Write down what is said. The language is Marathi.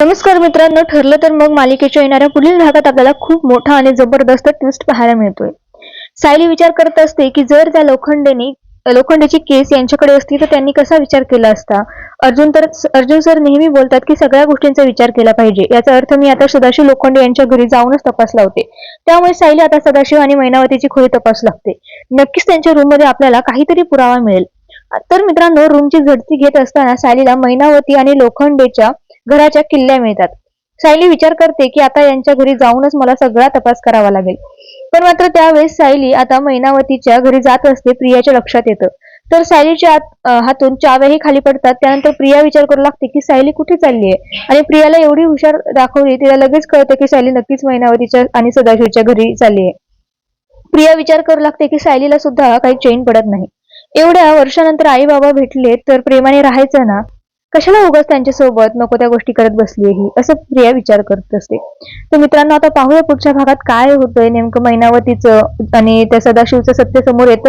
नमस्कार मित्रांनो ठरलं तर मग मालिकेच्या येणाऱ्या पुढील भागात आपल्याला खूप मोठा आणि जबरदस्त ट्विस्ट पाहायला मिळतोय. सायली विचार करत असते की जर त्या लोखंडेनी लोखंडेची केस यांच्याकडे असती तर त्यांनी कसा विचार केला असता? अर्जुन तर अर्जुन सर नेहमी बोलतात की सगळ्या गोष्टींचा विचार केला पाहिजे. याचा अर्थ मी आता सदाशिव लोखंडे यांच्या घरी जाऊनच तपास लावते त्यामुळे सायली आता सदाशिव आणि मैनावतीची खोली तपास लागते. नक्कीच त्यांच्या रूममध्ये आपल्याला काहीतरी पुरावा मिळेल. तर मित्रांनो रूमची झडती घेत असताना सायलीला मैनावती आणि लोखंडेच्या घराच्या किल्ल्या मिळतात. सायली विचार करते की आता यांच्या घरी जाऊनच मला सगळा तपास करावा लागेल. पण मात्र त्यावेळेस सायली आता मैनावतीच्या घरी जात असते प्रियाच्या लक्षात येतं. तर सायलीच्या हातून चाव्याही खाली पडतात. त्यानंतर प्रिया विचार करू लागते की सायली कुठे चालली आहे? आणि प्रियाला एवढी हुशार दाखवली तिला लगेच कळतं की सायली नक्कीच मैनावतीच्या आणि सदाशिवच्या घरी चालली आहे. प्रिया विचार करू लागते की सायलीला सुद्धा काही चैन पडत नाही. एवढ्या वर्षानंतर आई बाबा भेटले तर प्रेमाने राहायचं ना? कशाला उगाच त्यांच्यासोबत नको त्या गोष्टी करत बसली ही? असं प्रिया विचार करत असते. तर मित्रांनो आता पाहूया पुढच्या भागात काय होतंय. नेमकं मैनावतीचं आणि त्या सदाशिवचं सत्य समोर येतं.